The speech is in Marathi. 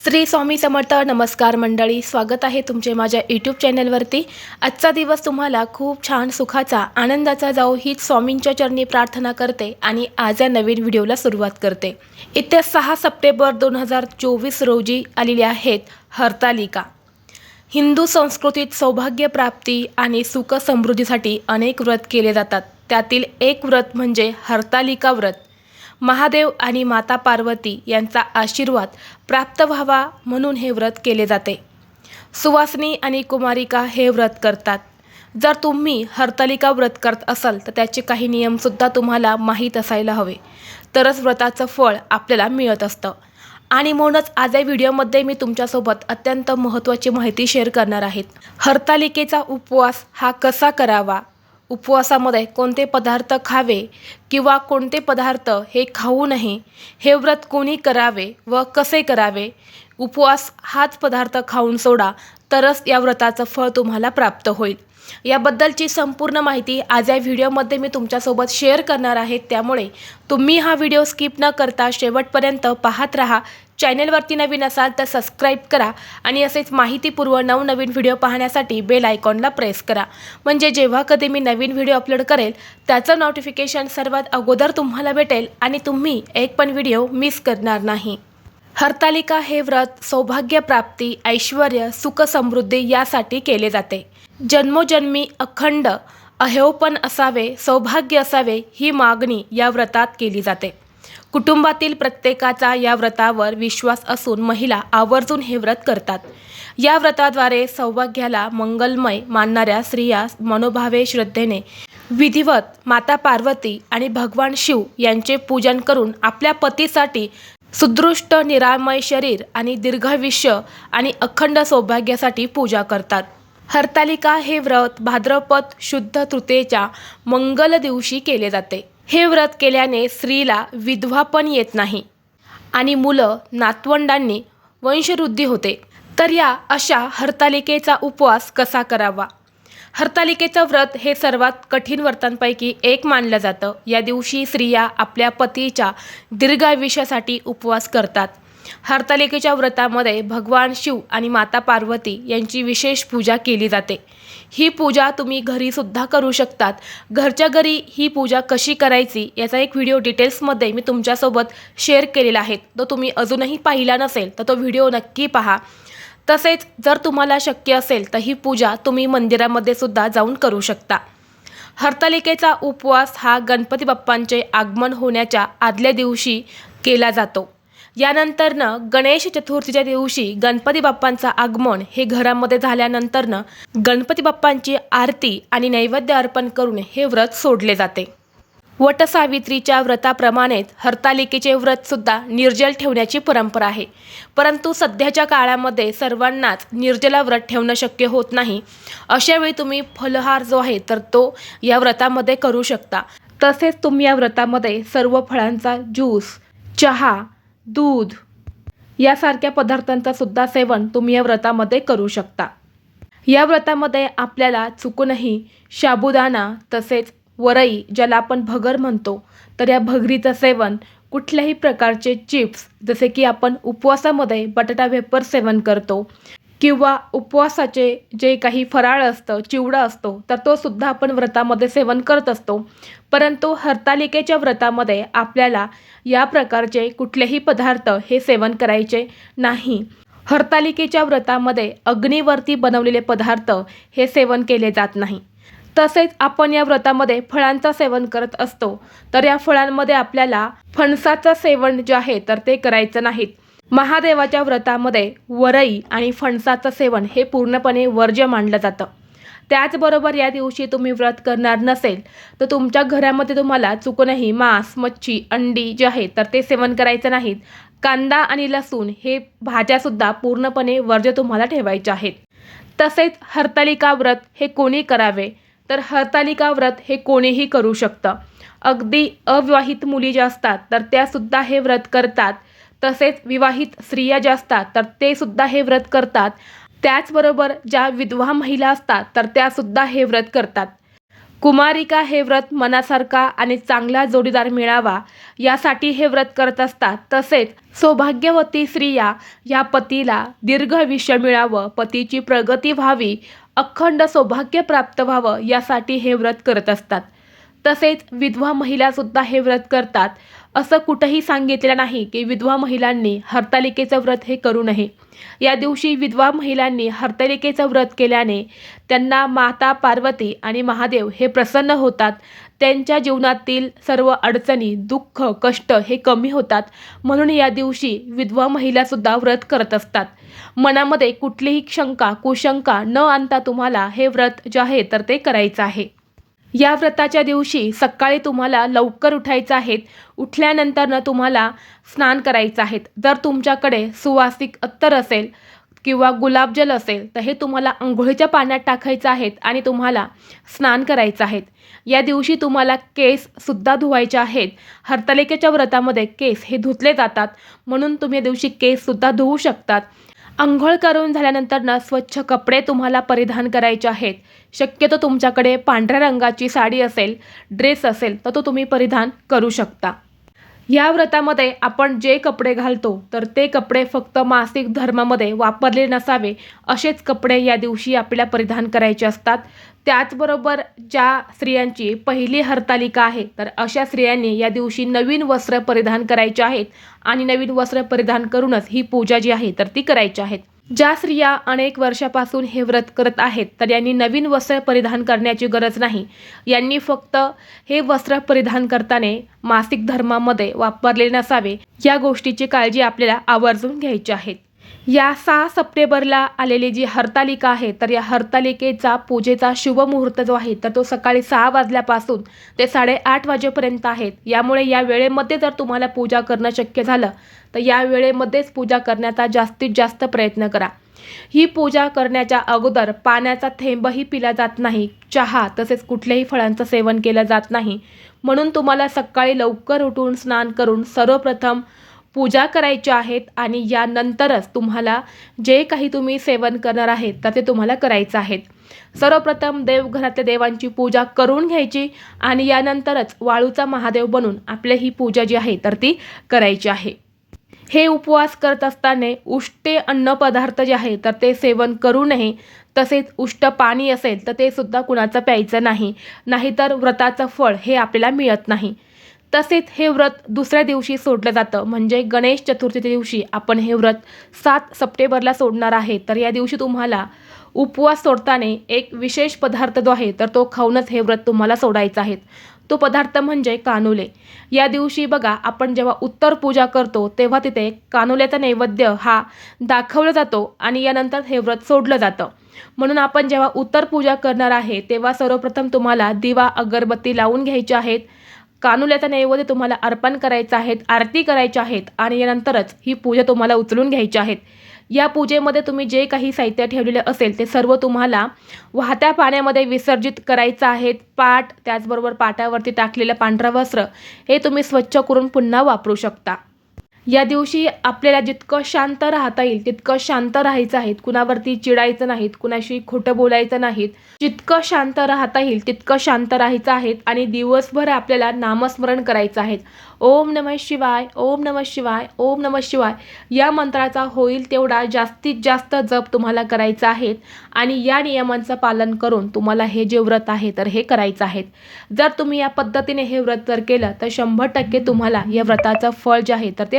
श्री स्वामी समर्थ नमस्कार मंडळी स्वागत आहे तुमचे माझ्या यूट्यूब चॅनलवरती आजचा दिवस तुम्हाला खूप छान सुखाचा आनंदाचा जाऊ हीच स्वामींच्या चरणी प्रार्थना करते आणि आज या नवीन व्हिडिओला सुरुवात करते. येत्या सहा सप्टेंबर दोन हजार चोवीस रोजी आलेल्या आहेत हरतालिका. हिंदू संस्कृतीत सौभाग्य प्राप्ती आणि सुख समृद्धीसाठी अनेक व्रत केले जातात. त्यातील एक व्रत म्हणजे हरतालिका व्रत. महादेव आणि माता पार्वती यांचा आशीर्वाद प्राप्त व्हावा म्हणून हे व्रत केले जाते. सुवासिनी आणि कुमारिका हे व्रत करतात. जर तुम्ही हरतालिका व्रत करत असाल तर त्याचे काही नियमसुद्धा तुम्हाला माहीत असायला हवे. तरच व्रताचं फळ आपल्याला मिळत असतं. आणि म्हणूनच आज या व्हिडिओमध्ये मी तुमच्यासोबत अत्यंत महत्त्वाची माहिती शेअर करणार आहेत हरतालिकेचा उपवास हा कसा करावा? उपवासामध्ये कोणते पदार्थ खावे किंवा कोणते पदार्थ हे खाऊ नये हे व्रत कोणी करावे व कसे करावे उपवास हाच पदार्थ खाऊन सोडा तरच या व्रताचं फळ तुम्हाला प्राप्त होईल. याबद्दलची संपूर्ण माहिती आज या व्हिडिओमध्ये मी तुमच्यासोबत शेअर करणार आहे. त्यामुळे तुम्ही हा व्हिडिओ स्किप न करता शेवटपर्यंत पाहत राहा. चॅनेलवरती नवीन असाल तर सबस्क्राईब करा आणि असेच माहितीपूर्व नवनवीन व्हिडिओ पाहण्यासाठी बेल आयकॉनला प्रेस करा. म्हणजे जेव्हा कधी मी नवीन व्हिडिओ अपलोड करेल त्याचं नोटिफिकेशन सर्वात अगोदर तुम्हाला भेटेल आणि तुम्ही एक पण व्हिडिओ मिस करणार नाही. हरतालिका हे व्रत सौभाग्यप्राप्ती ऐश्वर सुख समृद्धी यासाठी केले जाते. जन्मोजन्मी अखंड अहेवपण असावे सौभाग्य असावे ही मागणी या व्रतात केली जाते. कुटुंबातील प्रत्येकाचा या व्रतावर विश्वास असून महिला आवर्जून हे व्रत करतात. या व्रताद्वारे सौभाग्याला मंगलमय मानणाऱ्या स्त्रिया मनोभावे श्रद्धेने विधिवत माता पार्वती आणि भगवान शिव यांचे पूजन करून आपल्या पतीसाठी सुदृष्ट निरामय शरीर आणि दीर्घायुष्य आणि अखंड सौभाग्यासाठी पूजा करतात. हरतालिका हे व्रत भाद्रपद शुद्ध तृतीयेच्या मंगल दिवशी केले जाते. हे व्रत केल्याने स्त्रीला विधवा पण येत नाही आणि मुलं नातवंडांनी वंशवृद्धी होते. तर या अशा हरतालिकेचा उपवास कसा करावा? हरतालिकेचं व्रत हे सर्वात कठीण व्रतांपैकी एक मानलं जातं. या दिवशी स्त्रिया आपल्या पतीच्या दीर्घायुष्यासाठी उपवास करतात. हरतालिकेच्या व्रतामध्ये भगवान शिव आणि माता पार्वती यांची विशेष पूजा केली जाते. ही पूजा तुम्ही घरीसुद्धा करू शकतात. घरच्या घरी ही पूजा कशी करायची याचा एक व्हिडिओ डिटेल्समध्ये मी तुमच्यासोबत शेअर केलेला आहे. तो तुम्ही अजूनही पाहिला नसेल तर तो व्हिडिओ नक्की पहा. तसेच जर तुम्हाला शक्य असेल तर ही पूजा तुम्ही मंदिरामध्ये सुद्धा जाऊन करू शकता. हरतालिकेचा उपवास हा गणपती बाप्पांचे आगमन होण्याच्या आदल्या दिवशी केला जातो. यानंतरनं गणेश चतुर्थीच्या दिवशी गणपती बाप्पांचं आगमन हे घरामध्ये झाल्यानंतरनं गणपती बाप्पांची आरती आणि नैवेद्य अर्पण करून हे व्रत सोडले जाते. वटसावित्रीच्या व्रताप्रमाणेच हरतालिकेचे व्रतसुद्धा निर्जल ठेवण्याची परंपरा आहे. परंतु सध्याच्या काळामध्ये सर्वांनाच निर्जला व्रत ठेवणं शक्य होत नाही. अशावेळी तुम्ही फलहार जो आहे तर तो या व्रतामध्ये करू शकता. तसेच तुम्ही या व्रतामध्ये सर्व फळांचा ज्यूस चहा दूध यासारख्या पदार्थांचा सुद्धा सेवन तुम्ही या व्रतामध्ये करू शकता. या व्रतामध्ये आपल्याला चुकूनही साबुदाणा तसेच वरई ज्याला आपण भगर म्हणतो तर या भगरीचं सेवन कुठल्याही प्रकारचे चिप्स जसे की आपण उपवासामध्ये बटाटा वेपर सेवन करतो किंवा उपवासाचे जे काही फराळ असतं चिवडा असतो तर तो सुद्धा आपण व्रतामध्ये सेवन करत असतो. परंतु हरतालिकेच्या व्रतामध्ये आपल्याला या प्रकारचे कुठलेही पदार्थ हे सेवन करायचे नाही. हरतालिकेच्या व्रतामध्ये अग्नीवरती बनवलेले पदार्थ हे सेवन केले जात नाही. तसेच आपण या व्रतामध्ये फळांचं सेवन करत असतो. तर या फळांमध्ये आपल्याला फणसाचं सेवन जे आहे तर ते करायचं नाहीत. महादेवाच्या व्रतामध्ये वरई आणि फणसाचं सेवन हे पूर्णपणे वर्ज्य मानलं जातं. त्याचबरोबर या दिवशी तुम्ही व्रत करणार नसेल तर तुमच्या घरामध्ये तुम्हाला चुकूनही मांस मच्छी अंडी जे आहे तर ते सेवन करायचं नाहीत. कांदा आणि लसूण हे भाज्यासुद्धा पूर्णपणे वर्ज्य तुम्हाला ठेवायचे आहेत. तसेच हरतालिका व्रत हे कोणी करावे? तर हरतालिका व्रत हे कोणीही करू शकतं. अगदी अविवाहित मुली ज्या असतात तर त्यासुद्धा हे व्रत करतात. तसेच विवाहित स्त्रिया ज्या असतात तर ते सुद्धा हे व्रत करतात. त्याचबरोबर ज्या विधवा महिला असतात तर त्यासुद्धा हे व्रत करतात. कुमारिका हे व्रत मनासारखा आणि चांगला जोडीदार मिळावा यासाठी हे व्रत करत असतात. तसेच सौभाग्यवती स्त्रिया या पतीला दीर्घ आयुष्य मिळावं पतीची प्रगती व्हावी अखंड सौभाग्य प्राप्त व्हावं यासाठी हे व्रत करत असतात. तसेच विधवा महिलासुद्धा हे व्रत करतात. असं कुठंही सांगितलेलं नाही की विधवा महिलांनी हरतालिकेचं व्रत हे करू नये. या दिवशी विधवा महिलांनी हरतालिकेचं व्रत केल्याने त्यांना माता पार्वती आणि महादेव हे प्रसन्न होतात. त्यांच्या जीवनातील सर्व अडचणी दुःख कष्ट हे कमी होतात. म्हणून या दिवशी विधवा महिलासुद्धा व्रत करत असतात. मनामध्ये कुठलीही शंका कुशंका न आणता तुम्हाला हे व्रत जे आहे तर ते करायचं आहे. या व्रताच्या दिवशी सकाळी तुम्हाला लवकर उठायचं आहे. उठल्यानंतरनं तुम्हाला स्नान करायचं आहे. जर तुमच्याकडे सुवासिक अत्तर असेल किंवा गुलाबजल असेल तर हे तुम्हाला आंघोळीच्या पाण्यात टाकायचं आहेत आणि तुम्हाला स्नान करायचं आहेत. या दिवशी तुम्हाला केससुद्धा धुवायचे आहेत. हरतालिकेच्या व्रतामध्ये केस हे धुतले जातात. म्हणून तुम्ही या दिवशी केससुद्धा धुवू शकतात. आंघोळ करून झाल्यानंतर ना स्वच्छ कपडे तुम्हाला परिधान करायचे आहेत. शक्यतो तुमच्याकडे पांढऱ्या रंगाची साडी असेल ड्रेस असेल तर तो तुम्ही परिधान करू शकता. या व्रतामध्ये आपण जे कपडे घालतो तर ते कपडे फक्त मासिक धर्मामध्ये वापरले नसावे असेच कपडे या दिवशी आपल्याला परिधान करायचे असतात. त्याचबरोबर ज्या स्त्रियांची पहिली हरतालिका आहे तर अशा स्त्रियांनी या दिवशी नवीन वस्त्र परिधान करायचे आहेत. आणि नवीन वस्त्र परिधान करूनच ही पूजा जी आहे तर ती करायची आहेत. ज्या स्त्रिया अनेक वर्षापासून हे व्रत करत आहेत तर यांनी नवीन वस्त्र परिधान करण्याची गरज नाही. यांनी फक्त हे वस्त्र परिधान करताना मासिक धर्मामध्ये वापरले नसावे. या गोष्टीची काळजी आपल्याला आवर्जून घ्यायची आहे. या सहा सप्टेंबरला आलेली जी हरतालिका आहे तर या हरतालिकेचा पूजेचा शुभमुहूर्त जो आहे तर तो सकाळी सहा वाजल्यापासून ते साडेआठ वाजेपर्यंत आहेत. यामुळे या वेळेमध्ये जर तुम्हाला पूजा करणं शक्य झालं तर या वेळेमध्येच पूजा करण्याचा जास्तीत जास्त प्रयत्न करा. ही पूजा करण्याच्या अगोदर पाण्याचा थेंबही पिला जात नाही. चहा तसेच कुठल्याही फळांचं सेवन केलं जात नाही. म्हणून तुम्हाला सकाळी लवकर उठून स्नान करून सर्वप्रथम पूजा करायच्या आहेत आणि यानंतरच तुम्हाला जे काही तुम्ही सेवन करणार आहेत तर ते तुम्हाला करायचं आहेत. सर्वप्रथम देवघरातल्या देवांची पूजा करून घ्यायची आणि यानंतरच वाळूचा महादेव बनून आपली ही पूजा जी आहे तर ती करायची आहे. हे उपवास करत असताना उष्टे अन्नपदार्थ जे आहे तर ते सेवन करू नये. तसेच उष्ट पाणी असेल तर ते सुद्धा कुणाचं प्यायचं नाही. नाहीतर व्रताचं फळ हे आपल्याला मिळत नाही. तसेच हे व्रत दुसऱ्या दिवशी सोडलं जातं. म्हणजे गणेश चतुर्थीच्या दिवशी आपण हे व्रत सात सप्टेंबरला सोडणार आहे. तर या दिवशी तुम्हाला उपवास सोडताना एक विशेष पदार्थ जो आहे तर तो खाऊनच हे व्रत तुम्हाला सोडायचं आहे. तो पदार्थ म्हणजे कानुले. या दिवशी बघा आपण जेव्हा उत्तर पूजा करतो तेव्हा तिथे कानुल्याचा नैवेद्य हा दाखवला जातो आणि यानंतर हे व्रत सोडलं जातं. म्हणून आपण जेव्हा उत्तर पूजा करणार आहे तेव्हा सर्वप्रथम तुम्हाला दिवा अगरबत्ती लावून घ्यायचे आहेत. कानुल्याचा नैवेद्य तुम्हाला अर्पण करायचं आहेत आरती करायच्या आहेत आणि यानंतरच ही पूजा तुम्हाला उचलून घ्यायची आहेत या पूजेमध्ये तुम्ही जे काही साहित्य ठेवलेले असेल ते सर्व तुम्हाला वाहत्या पाण्यामध्ये विसर्जित करायचं आहे. पाट त्याचबरोबर पाटावरती टाकलेलं पांढरं वस्त्र हे तुम्ही स्वच्छ करून पुन्हा वापरू शकता. या दिवशी आपल्याला जितकं शांत राहता येईल तितकं शांत राहायचं आहेत कुणावरती चिडायचं नाहीत कुणाशी खोटं बोलायचं नाहीत. जितकं शांत राहता येईल तितकं शांत राहायचं आहेत आणि दिवसभर आपल्याला नामस्मरण करायचं आहे. ओम नमः शिवाय ओम नमः शिवाय ओम नमः शिवाय. या मंत्राचा होईल तेवढा जास्तीत जास्त जप तुम्हाला करायचा आहे आणि या नियमांचं पालन करून तुम्हाला हे जे व्रत आहे तर हे करायचं आहे. जर तुम्ही या पद्धतीने हे व्रत जर केलं तर शंभर टक्के तुम्हाला या व्रताचं फळ जे आहे तर ते